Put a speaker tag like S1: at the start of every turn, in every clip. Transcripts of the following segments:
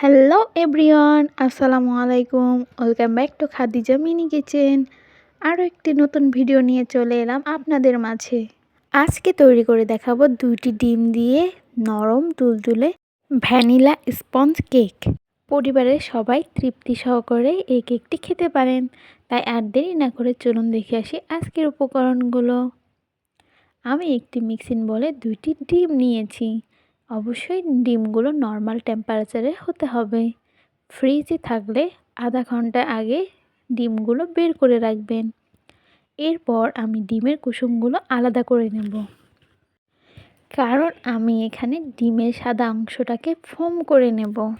S1: Hello everyone, আসসালামু আলাইকুম। Welcome back to Khadija mini kitchen. আরও একটি নতুন ভিডিও নিয়ে চলে এলাম আপনাদের মাঝে। আজকে তৈরি করে দেখাবো দুইটি ডিম দিয়ে নরম তুলতুলে ভ্যানিলা স্পঞ্জ কেক। পরিবারের সবাই তৃপ্তি সহকারে এই কেকটি খেতে পারেন। তাই আর দেরি না করে চলুন দেখে আসি আজকের উপকরণগুলো। আমি একটি মিক্সিং বলে দুইটি ডিম নিয়েছি। অবশ্যই ডিমগুলো নর্মাল টেম্পারেচারে হতে হবে। ফ্রিজে থাকলে আধা ঘণ্টা আগে ডিমগুলো বের করে রাখবেন। এরপর আমি ডিমের কুসুমগুলো আলাদা করে নেব। কারণ আমি এখানে ডিমের সাদা অংশটাকে ফোম করে নেব।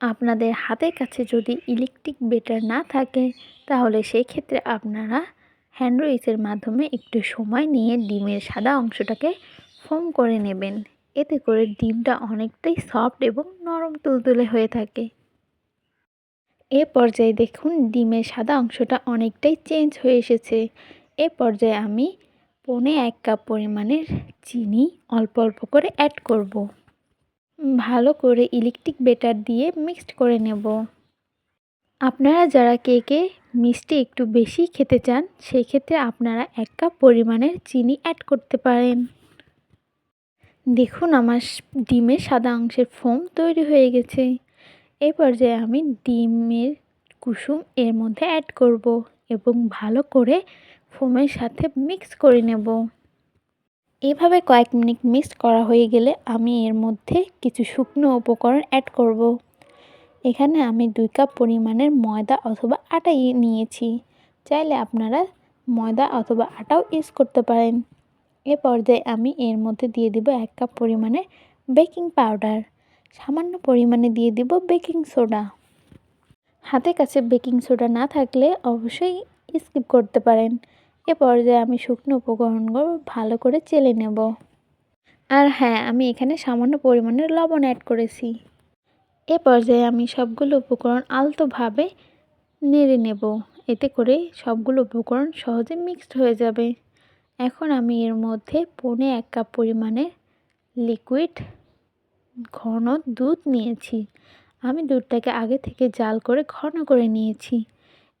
S1: আপনাদের হাতের কাছে যদি ইলেকট্রিক বেটার না থাকে, তাহলে সেই ক্ষেত্রে আপনারা হ্যান্ড রুইসের মাধ্যমে একটু সময় নিয়ে ডিমের সাদা অংশটাকে ফোম করে নেবেন। এতে করে ডিমটা অনেকটাই সফট এবং নরম তুলতুলে হয়ে থাকে। এ পর্যায়ে দেখুন ডিমের সাদা অংশটা অনেকটাই চেঞ্জ হয়ে এসেছে। এ পর্যায়ে আমি পনে এক কাপ পরিমাণের চিনি অল্প অল্প করে অ্যাড করব। ভালো করে ইলেকট্রিক বেটার দিয়ে মিক্সড করে নেব। আপনারা যারা কেকে মিষ্টি একটু বেশি খেতে চান সেই ক্ষেত্রে আপনারা এক কাপ পরিমাণের চিনি অ্যাড করতে পারেন। দেখুন আমার ডিমের সাদা অংশের ফোম তৈরি হয়ে গেছে। এই পর্যায়ে আমি ডিমের কুসুম এর মধ্যে অ্যাড করব এবং ভালো করে ফোমের সাথে মিক্স করে নেব। এভাবে কয়েক মিনিট মিক্স করা হয়ে গেলে আমি এর মধ্যে কিছু শুকনো উপকরণ অ্যাড করব। এখানে আমি দুই কাপ পরিমাণের ময়দা অথবা আটা নিয়েছি। চাইলে আপনারা ময়দা অথবা আটাও ইউজ করতে পারেন। এ পর্যায়ে আমি এর মধ্যে দিয়ে দিব এক কাপ পরিমাণে বেকিং পাউডার। সামান্য পরিমাণে দিয়ে দিব বেকিং সোডা। হাতের কাছে বেকিং সোডা না থাকলে অবশ্যই স্কিপ করতে পারেন। এ পর্যায়ে আমি শুকনো উপকরণগুলো ভালো করে চেলে নেব। আর হ্যাঁ আমি এখানে সামান্য পরিমাণের লবণ অ্যাড করেছি। এ পর্যায়ে আমি সবগুলো উপকরণ আলতোভাবে নেড়ে নেব। এতে করে সবগুলো উপকরণ সহজে মিক্সড হয়ে যাবে। এখন আমি এর মধ্যে পনে এক কাপ পরিমাণে লিকুইড ঘন দুধ নিয়েছি। আমি দুধটাকে আগে থেকে জাল করে ঘন করে নিয়েছি।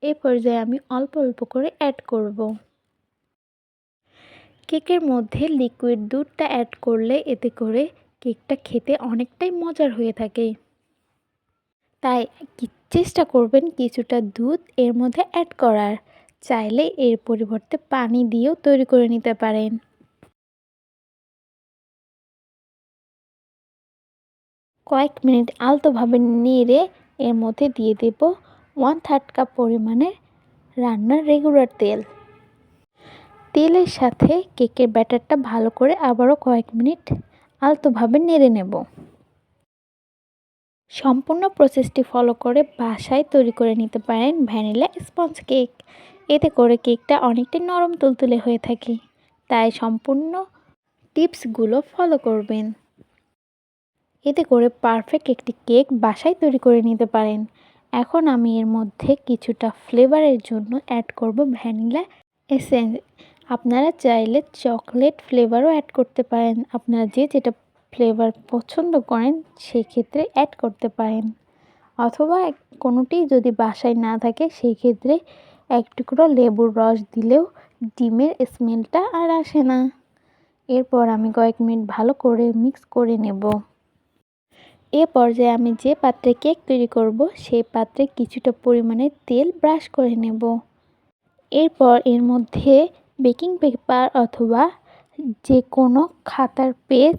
S1: এ পর্যায়ে আমি অল্প অল্প করে অ্যাড করব। কেকের মধ্যে লিকুইড দুধটা অ্যাড করলে এতে করে কেকটা খেতে অনেকটাই মজার হয়ে থাকে। তাই চেষ্টা করবেন কিছুটা দুধ এর মধ্যে অ্যাড করার। চাইলে এর পরিবর্তে পানি দিয়েও তৈরি করে নিতে পারেন। কয়েক মিনিট আলতোভাবে নেড়ে এর মধ্যে দিয়ে দেব ওয়ান থার্ড কাপ পরিমাণে রান্নার রেগুলার তেল। তেলের সাথে কেকের ব্যাটারটা ভালো করে আবারও কয়েক মিনিট আলতোভাবে নেড়ে নেব। সম্পূর্ণ প্রসেসটি ফলো করে বাসায় তৈরি করে নিতে পারেন ভ্যানিলা স্পঞ্জ কেক। এতে করে কেকটা অনেকটাই নরম তুলতুলে হয়ে থাকে। তাই সম্পূর্ণ টিপসগুলো ফলো করবেন। এতে করে পারফেক্ট একটি কেক বাসায় তৈরি করে নিতে পারেন। এখন আমি এর মধ্যে কিছুটা ফ্লেভারের জন্য অ্যাড করব ভ্যানিলা এসেন্স আপনারা চাইলে চকলেট ফ্লেভারও অ্যাড করতে পারেন। আপনারা যে যেটা ফ্লেভার পছন্দ করেন, সেই ক্ষেত্রে অ্যাড করতে পারেন। অথবা কোনোটি যদি বাসায় না থাকে, সেই ক্ষেত্রে এক টুকরো লেবুর রস দিলেও ডিমের স্মেলটা আর আসে না। এরপর আমি কয়েক মিনিট ভালো করে মিক্স করে নেব। এ পর্যায়ে আমি যে পাত্রে কেক তৈরি করব, সেই পাত্রে কিছুটা পরিমাণে তেল ব্রাশ করে নেব। এরপর এর মধ্যে বেকিং পেপার অথবা যে কোনো খাতার পেজ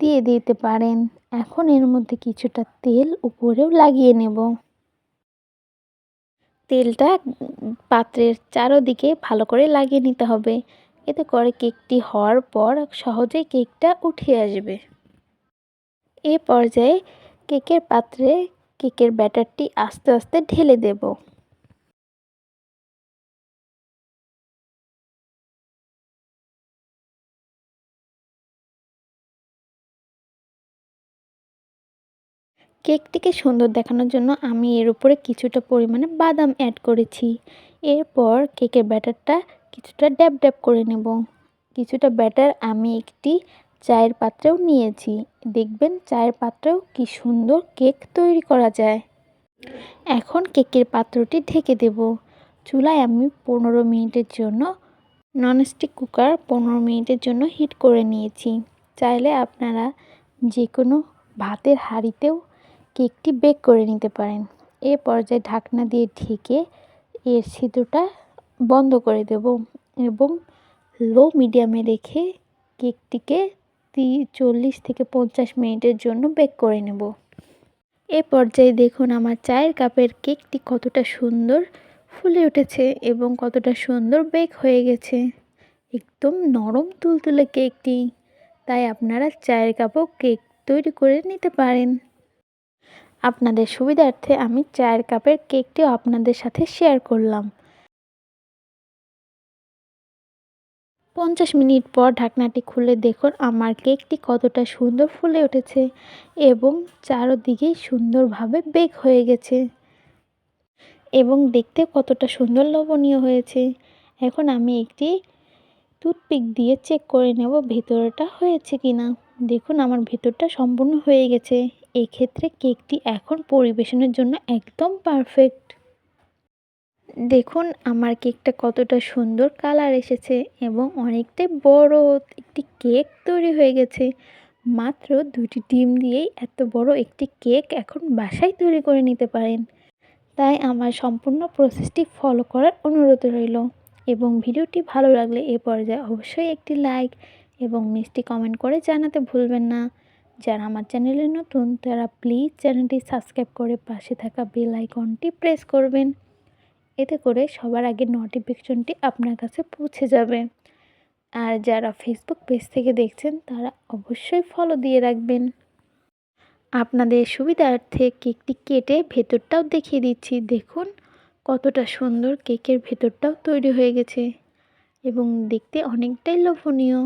S1: দিয়ে দিতে পারেন। এখন এর মধ্যে কিছুটা তেল উপরেও লাগিয়ে নেব। তেলটা পাত্রের চারোদিকে ভালো করে লাগিয়ে নিতে হবে। এতে করে কেকটি হওয়ার পর সহজেই কেকটা উঠে আসবে। এ পর্যায়ে কেকের পাত্রে কেকের ব্যাটারটি আস্তে আস্তে ঢেলে দেব। কেকটিকে সুন্দর দেখানোর জন্য আমি এর উপরে কিছুটা পরিমাণে বাদাম অ্যাড করেছি। এরপর কেকের ব্যাটারটা কিছুটা ড্যাব ড্যাব করে নেব। কিছুটা ব্যাটার আমি একটি চায়ের পাত্রেও নিয়েছি। দেখবেন চায়ের পাত্রেও কি সুন্দর কেক তৈরি করা যায়। এখন কেকের পাত্রটি ঢেকে দেব। চুলায় আমি পনেরো মিনিটের জন্য ননস্টিক কুকার পনেরো মিনিটের জন্য হিট করে নিয়েছি। চাইলে আপনারা যে কোনো ভাতের হাঁড়িতেও কেকটি বেক করে নিতে পারেন। এ পর্যায়ে ঢাকনা দিয়ে ঢেকে এর সিদ্ধটা বন্ধ করে দেব এবং লো মিডিয়ামে রেখে কেকটিকে চল্লিশ থেকে পঞ্চাশ মিনিটের জন্য বেক করে নেব। এ পর্যায়ে দেখুন আমার চায়ের কাপের কেকটি কতটা সুন্দর ফুলে উঠেছে এবং কতটা সুন্দর বেক হয়ে গেছে। একদম নরম তুলতুলে কেকটি, তাই আপনারা চায়ের কাপও কেক তৈরি করে নিতে পারেন। আপনাদের সুবিধার্থে আমি চায়ের কাপের কেকটিও আপনাদের সাথে শেয়ার করলাম। পঞ্চাশ মিনিট পর ঢাকনাটি খুলে দেখুন আমার কেকটি কতটা সুন্দর ফুলে উঠেছে এবং চারোদিকেই সুন্দরভাবে বেক হয়ে গেছে এবং দেখতে কতটা সুন্দর লবণীয় হয়েছে। এখন আমি একটি টুথপিক দিয়ে চেক করে নেব ভেতরটা হয়েছে কি না দেখুন আমার ভেতরটা সম্পূর্ণ হয়ে গেছে। এক্ষেত্রে কেকটি এখন পরিবেশনের জন্য একদম পারফেক্ট দেখুন, আমার কেকটা কতটা সুন্দর কালার এসেছে এবং অনেকটাই বড় একটি কেক তৈরি হয়ে গেছে। মাত্র দুটি ডিম দিয়েই এত বড় একটি কেক এখন বাসায় তৈরি করে নিতে পারেন। তাই আমার সম্পূর্ণ প্রসেসটি ফলো করার অনুরোধ রইল। এবং ভিডিওটি ভালো লাগলে এ পর্যায়ে অবশ্যই একটি লাইক এবং মিষ্টি কমেন্ট করে জানাতে ভুলবেন না। যারা আমার চ্যানেলে নতুন, তারা প্লিজ চ্যানেলটি সাবস্ক্রাইব করে পাশে থাকা বেল আইকনটি প্রেস করবেন। এতে করে সবার আগে নোটিফিকেশনটি আপনার কাছে পৌঁছে যাবে। আর যারা ফেসবুক পেজ থেকে দেখছেন, তারা অবশ্যই ফলো দিয়ে রাখবেন। আপনাদের সুবিধার্থে কেকটি কেটে ভেতরটাও দেখিয়ে দিচ্ছি। দেখুন কতটা সুন্দর কেকের ভেতরটাও তৈরি হয়ে গেছে। এবং দেখতে অনেকটাই লোভনীয়।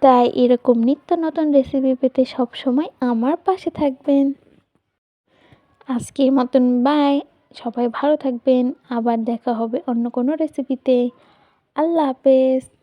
S1: তাই এরকম নিত্য নতুন রেসিপি পেতে সবসময় আমার পাশে থাকবেন। আজকের মতন বাই সবাই ভালো থাকবেন। আবার দেখা হবে অন্য কোনো রেসিপিতে আল্লাহ হাফেজ।